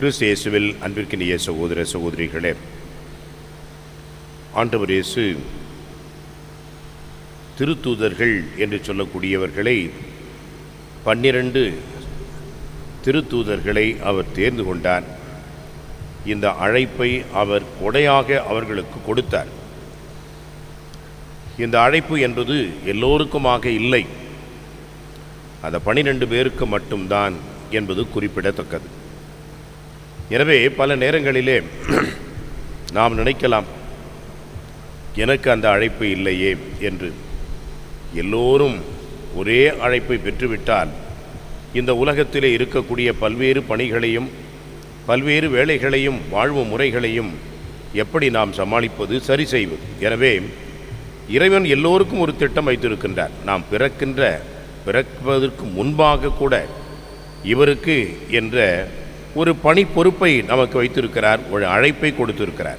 கிறிஸ்து இயேசுவில் அன்பிற்கினிய சகோதர சகோதரிகளே ஆண்டவர் இயேசு திருத்தூதர்கள் என்று சொல்லக்கூடியவர்களை பன்னிரண்டு திருத்தூதர்களை அவர் தேர்ந்து கொண்டார். இந்த அழைப்பை அவர் கொடையாக அவர்களுக்கு கொடுத்தார். இந்த அழைப்பு என்பது எல்லோருக்குமாக இல்லை. அந்த பனிரெண்டு பேருக்கு மட்டும்தான் என்பது குறிப்பிடத்தக்கது. எனவே பல நேரங்களிலே நாம் நினைக்கலாம் எனக்கு அந்த அழைப்பு இல்லையே என்று. எல்லோரும் ஒரே அழைப்பை பெற்றுவிட்டால் இந்த உலகத்திலே இருக்கக்கூடிய பல்வேறு பணிகளையும் பல்வேறு வேலைகளையும் வாழ்வு முறைகளையும் எப்படி நாம் சமாளிப்பது சரி செய்வது? எனவே இறைவன் எல்லோருக்கும் ஒரு திட்டம் வைத்திருக்கின்றார். நாம் பிறக்கின்ற பிறப்பதற்கு முன்பாக கூட இவருக்கு என்ற ஒரு பணி பொறுப்பை நமக்கு வைத்திருக்கிறார் ஒரு அழைப்பை கொடுத்திருக்கிறார்.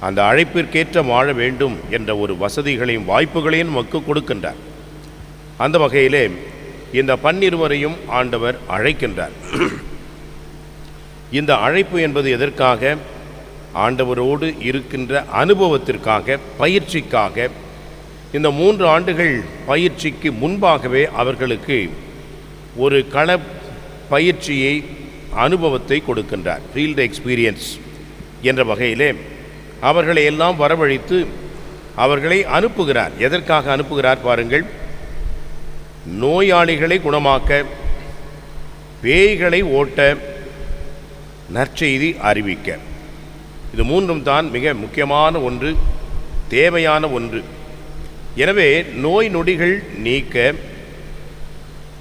அந்த அழைப்பிற்கேற்ற வாழ வேண்டும் என்ற ஒரு வசதிகளையும் வாய்ப்புகளையும் நமக்கு கொடுக்கின்றார். அந்த வகையிலே இந்த பன்னிருவரையும் ஆண்டவர் அழைக்கின்றார். இந்த அழைப்பு என்பது எதற்காக? ஆண்டவரோடு இருக்கின்ற அனுபவத்திற்காக பயிற்சிக்காக. இந்த மூன்று ஆண்டுகள் பயிற்சிக்கு முன்பாகவே அவர்களுக்கு ஒரு கள பயிற்சியை அனுபவத்தை கொடுக்கின்றார். ஃபீல்டு எக்ஸ்பீரியன்ஸ் என்ற வகையிலே அவர்களை எல்லாம் வரவழைத்து அவர்களை அனுப்புகிறார். எதற்காக அனுப்புகிறார் பாருங்கள். நோயாளிகளை குணமாக்க பேய்களை ஓட்ட நற்செய்தி அறிவிக்க. இது மூன்றும் தான் மிக முக்கியமான ஒன்று தேவையான ஒன்று. எனவே நோய் நொடிகள் நீக்க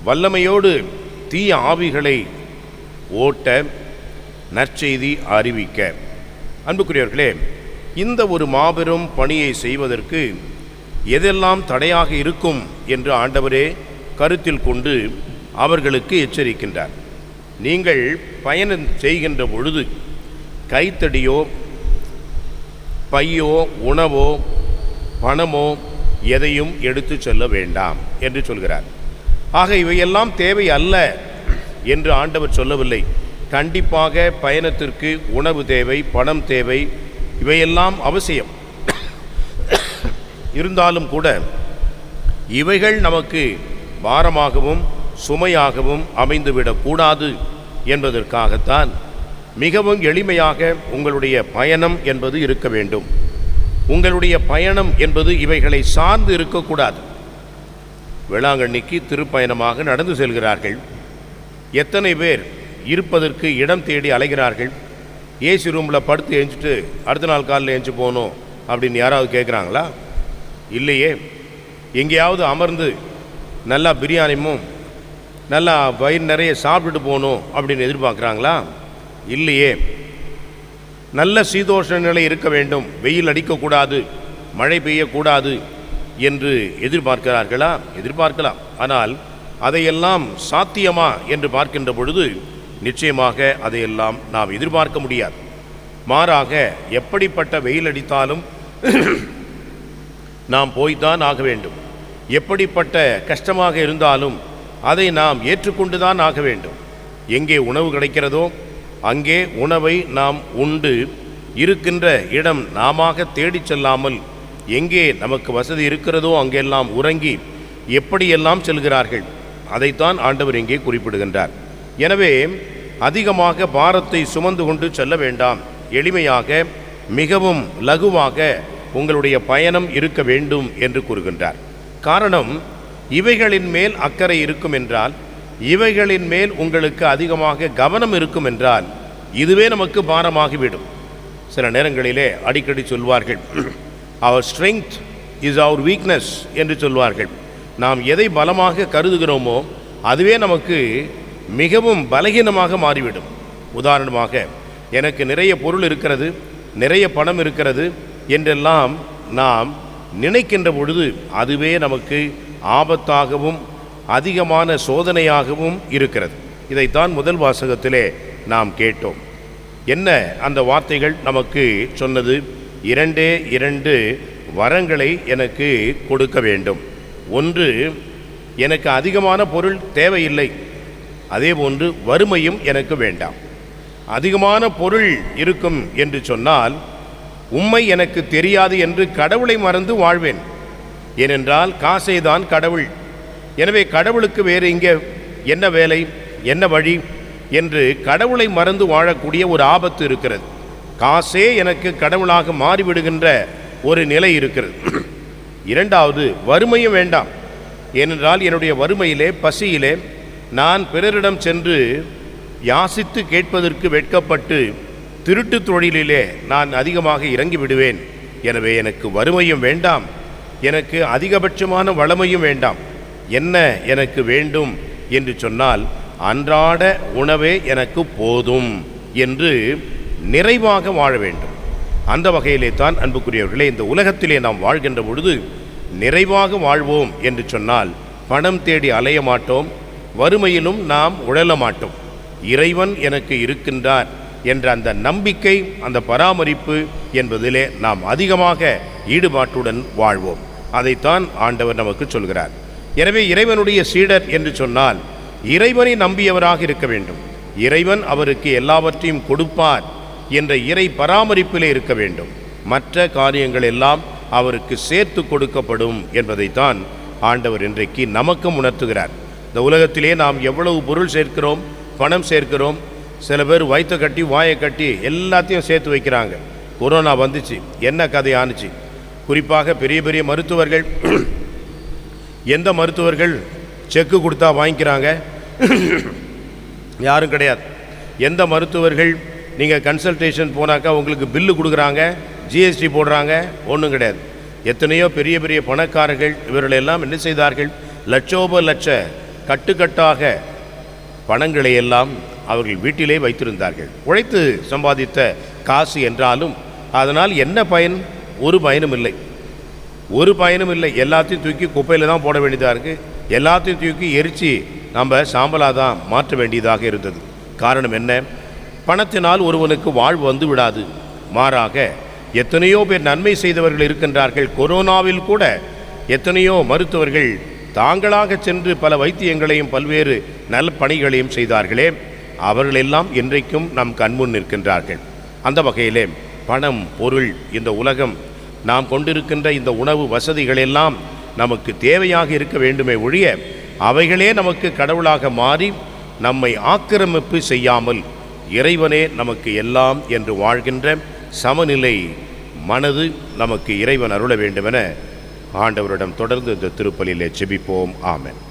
வல்லமையோடு தீய ஆவிகளை ஓட்ட நற்செய்தி அறிவிக்க. அன்புக்குரியவர்களே இந்த ஒரு மாபெரும் பணியை செய்வதற்கு எதெல்லாம் தடையாக இருக்கும் என்று ஆண்டவரே கருத்தில் கொண்டு அவர்களுக்கு எச்சரிக்கின்றார். நீங்கள் பயணம் செய்கின்ற பொழுது கைத்தடியோ பையோ உணவோ பணமோ எதையும் எடுத்து செல்ல வேண்டாம் என்று சொல்கிறார். ஆக இவையெல்லாம் தேவை அல்ல என்று ஆண்டவர் சொல்லவில்லை. கண்டிப்பாக பயணத்திற்கு உணவு தேவை பணம் தேவை இவையெல்லாம் அவசியம். இருந்தாலும் கூட இவைகள் நமக்கு பாரமாகவும் சுமையாகவும் அமைந்துவிடக்கூடாது என்பதற்காகத்தான் மிகவும் எளிமையாக உங்களுடைய பயணம் என்பது இருக்க வேண்டும். உங்களுடைய பயணம் என்பது இவைகளை சார்ந்து இருக்கக்கூடாது. வேளாங்கண்ணிக்கு திருப்பயணமாக நடந்து செல்கிறார்கள். எத்தனை பேர் இருப்பதற்கு இடம் தேடி அலைகிறார்கள்? ஏசி ரூமில் படுத்து எழுஞ்சிட்டு அடுத்த நாள் காலில் எழுந்து போகணும் அப்படின்னு யாராவது கேட்குறாங்களா இல்லையே. எங்கேயாவது அமர்ந்து நல்லா பிரியாணியும் நல்லா வயிறு நிறைய சாப்பிட்டுட்டு போகணும் அப்படின்னு எதிர்பார்க்குறாங்களா? இல்லையே. நல்ல சீதோஷ நிலை இருக்க வேண்டும். வெயில் அடிக்கக்கூடாது மழை பெய்யக்கூடாது என்று எதிர்பார்க்கிறார்களா? எதிர்பார்க்கலாம். ஆனால் அதையெல்லாம் சாத்தியமா என்று பார்க்கின்ற பொழுது நிச்சயமாக அதையெல்லாம் நாம் எதிர்பார்க்க முடியாது. மாறாக எப்படிப்பட்ட வெயில் அடித்தாலும் நாம் போய்தான் ஆக வேண்டும். எப்படிப்பட்ட கஷ்டமாக இருந்தாலும் அதை நாம் ஏற்றுக்கொண்டுதான் ஆக வேண்டும். எங்கே உணவு கிடைக்கிறதோ அங்கே உணவை நாம் உண்டு. இருக்கின்ற இடம் நாம தேடிச் செல்லாமல் எங்கே நமக்கு வசதி இருக்கிறதோ அங்கெல்லாம் உறங்கி எப்படியெல்லாம் செல்கிறார்கள்? அதைத்தான் ஆண்டவர் இங்கே குறிப்பிடுகின்றார். எனவே அதிகமாக பாரத்தை சுமந்து கொண்டு செல்ல வேண்டாம். எளிமையாக மிகவும் லகுவாக உங்களுடைய பயணம் இருக்க வேண்டும் என்று கூறுகின்றார். காரணம் இவைகளின் மேல் அக்கறை இருக்கும் என்றால் இவைகளின் மேல் உங்களுக்கு அதிகமாக கவனம் இருக்கும் என்றால் இதுவே நமக்கு பாரமாகிவிடும். சில நேரங்களிலே அடிக்கடி சொல்வார்கள் our strength is our weakness என்று சொல்வார்கள். நாம் எதை பலமாக கருதுகிறோமோ அதுவே நமக்கு மிகவும் பலகீனமாக மாறிவிடும். உதாரணமாக எனக்கு நிறைய பொருள் இருக்கிறது நிறைய பணம் இருக்கிறது என்றெல்லாம் நாம் நினைக்கின்ற பொழுது அதுவே நமக்கு ஆபத்தாகவும் அதிகமான சோதனையாகவும் இருக்கிறது. இதைத்தான் முதல் வாசகத்திலே நாம் கேட்டோம். என்ன அந்த வார்த்தைகள் நமக்கு சொன்னது? இரண்டே இரண்டு வரங்களை எனக்கு கொடுக்க வேண்டும். ஒன்று எனக்கு அதிகமான பொருள் தேவையில்லை. அதே போன்று வறுமையும் எனக்கு வேண்டாம். அதிகமான பொருள் இருக்கும் என்று சொன்னால் உம்மை எனக்கு தெரியாது என்று கடவுளை மறந்து வாழ்வேன். ஏனென்றால் காசே தான் கடவுள். எனவே கடவுளுக்கு வேறு இங்கே என்ன வேலை என்ன வழி என்று கடவுளை மறந்து வாழக்கூடிய ஒரு ஆபத்து இருக்கிறது. காசே எனக்கு கடவுளாக மாறிவிடுகின்ற ஒரு நிலை இருக்கிறது. இரண்டாவது வறுமையும் வேண்டாம். ஏனென்றால் என்னுடைய வறுமையிலே பசியிலே நான் பிறரிடம் சென்று யாசித்து கேட்பதற்கு வெட்கப்பட்டு திருட்டு தொழிலிலே நான் அதிகமாக இறங்கி விடுவேன் எனவே எனக்கு வறுமையும் வேண்டாம். எனக்கு அதிகபட்சமான வளமையும் வேண்டாம். என்ன எனக்கு வேண்டும் என்று சொன்னால் அன்றாட உணவே எனக்கு போதும் என்று நிறைவாக வாழ வேண்டும். அந்த வகையிலே தான் அன்புக்குரியவர்களே இந்த உலகத்திலே நாம் வாழ்கின்ற பொழுது நிறைவாக வாழ்வோம் என்று சொன்னால் பணம் தேடி அலைய மாட்டோம் வறுமையிலும் நாம் உழல மாட்டோம். இறைவன் எனக்கு இருக்கின்றார் என்ற அந்த நம்பிக்கை அந்த பராமரிப்பு என்பதிலே நாம் அதிகமாக ஈடுபாட்டுடன் வாழ்வோம். அதைத்தான் ஆண்டவர் நமக்கு சொல்கிறார். எனவே இறைவனுடைய சீடர் என்று சொன்னால் இறைவனை நம்பியவராக இருக்க வேண்டும். இறைவன் அவருக்கு எல்லாவற்றையும் கொடுப்பார். என்ற இறை பராமரிப்பிலே இருக்க வேண்டும். மற்ற காரியங்கள் எல்லாம் அவருக்கு சேர்த்து கொடுக்கப்படும் என்பதைத்தான் ஆண்டவர் இன்றைக்கு நமக்கும் உணர்த்துகிறார். இந்த உலகத்திலே நாம் எவ்வளவு பொருள் சேர்க்கிறோம் பணம் சேர்க்கிறோம் சில பேர் வயிற்ற கட்டி வாயை கட்டி எல்லாத்தையும் சேர்த்து வைக்கிறாங்க. கொரோனா வந்துச்சு என்ன கதை ஆணுச்சு குறிப்பாக பெரிய பெரிய மருத்துவர்கள் எந்த மருத்துவர்கள் செக்கு கொடுத்தா வாங்கிக்கிறாங்க? யாரும் கிடையாது. எந்த மருத்துவர்கள் நீங்கள் கன்சல்டேஷன் போனாக்கா உங்களுக்கு பில்லு கொடுக்குறாங்க ஜிஎஸ்டி போடுறாங்க ஒன்றும் கிடையாது. எத்தனையோ பெரிய பெரிய பணக்காரர்கள் இவர்கள் எல்லாம் என்ன செய்தார்கள்? லட்சோப லட்ச கட்டுக்கட்டாக பணங்களை எல்லாம் அவர்கள் வீட்டிலே வைத்திருந்தார்கள். உழைத்து சம்பாதித்த காசு என்றாலும் அதனால் என்ன பயன்? ஒரு பயனும் இல்லை. ஒரு பயனும் இல்லை. எல்லாத்தையும் தூக்கி குப்பையில் தான் போட வேண்டியதாக இருக்குது எல்லாத்தையும் தூக்கி எரித்து நம்ம சாம்பலாக தான் மாற்ற வேண்டியதாக இருந்தது. காரணம் என்ன? பணத்தினால் ஒருவனுக்கு வாழ்வு வந்து விடாது. மாறாக எத்தனையோ பேர் நன்மை செய்தவர்கள் இருக்கின்றார்கள். கொரோனாவில் கூட எத்தனையோ மருத்துவர்கள் தாங்களாக சென்று பல வைத்தியங்களையும் பல்வேறு நல் பணிகளையும் செய்தார்களே. அவர்களெல்லாம் இன்றைக்கும் நம் கண்முன் நிற்கின்றார்கள். அந்த வகையிலே பணம் பொருள் இந்த உலகம் நாம் கொண்டிருக்கின்ற இந்த உணவு வசதிகளெல்லாம் நமக்கு தேவையாக இருக்க வேண்டுமே ஒழிய அவைகளே நமக்கு கடவுளாக மாறி நம்மை ஆக்கிரமிப்பு செய்யாமல் இறைவனே நமக்கு எல்லாம் என்று வாழ்கின்ற சமநிலை மனது நமக்கு இறைவன் அருள வேண்டுமென ஆண்டவரிடம் தொடர்ந்து இந்த திருப்பலியிலே செபிப்போம் ஆமன்.